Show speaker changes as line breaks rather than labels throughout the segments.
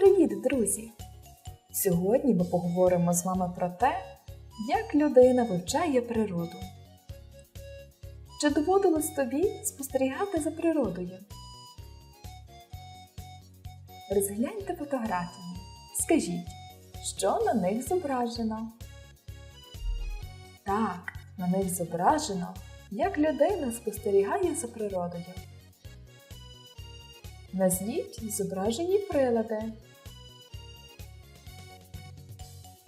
Привіт, друзі! Сьогодні ми поговоримо з вами про те, як людина вивчає природу. Чи доводилось тобі спостерігати за природою? Розгляньте фотографії. Скажіть, що на них зображено? Так, на них зображено, як людина спостерігає за природою. Назвіть зображені прилади.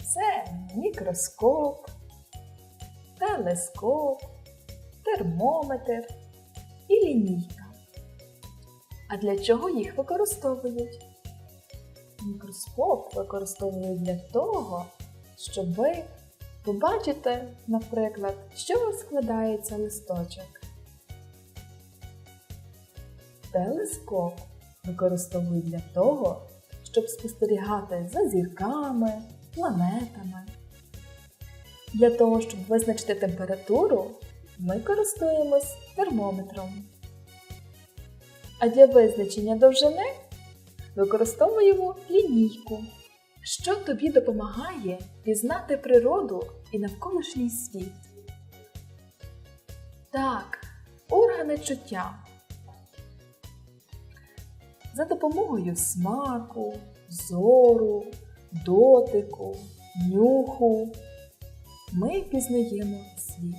Це мікроскоп, телескоп, термометр і лінійка. А для чого їх використовують? Мікроскоп використовують для того, щоб ви побачите, наприклад, що складається листочок. Телескоп використовують для того, щоб спостерігати за зірками, планетами. Для того, щоб визначити температуру, ми користуємось термометром. А для визначення довжини використовуємо лінійку, що тобі допомагає пізнати природу і навколишній світ. Так, органи чуття. За допомогою смаку, зору, дотику, нюху ми пізнаємо світ.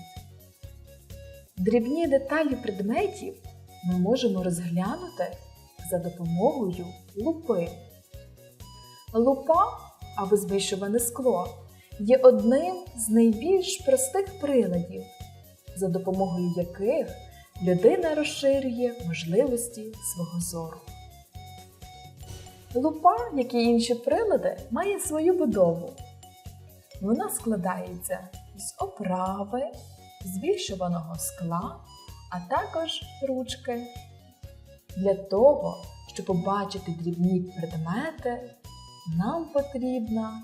Дрібні деталі предметів ми можемо розглянути за допомогою лупи. Лупа або збільшуване скло є одним з найбільш простих приладів, за допомогою яких людина розширює можливості свого зору. Лупа, як і інші прилади, має свою будову. Вона складається з оправи, збільшуваного скла, а також ручки. Для того, щоб побачити дрібні предмети, нам потрібна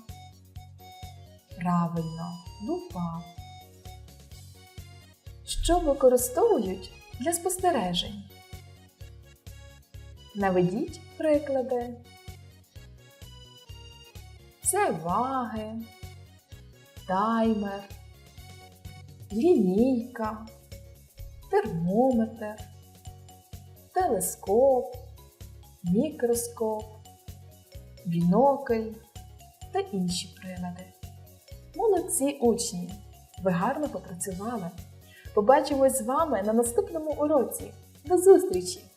правильно лупа. Що використовують для спостережень? Наведіть приклади. Це ваги, таймер, лінійка, термометр, телескоп, мікроскоп, бінокль та інші прилади. Молодці учні! Ви гарно попрацювали! Побачимось з вами на наступному уроці. До зустрічі!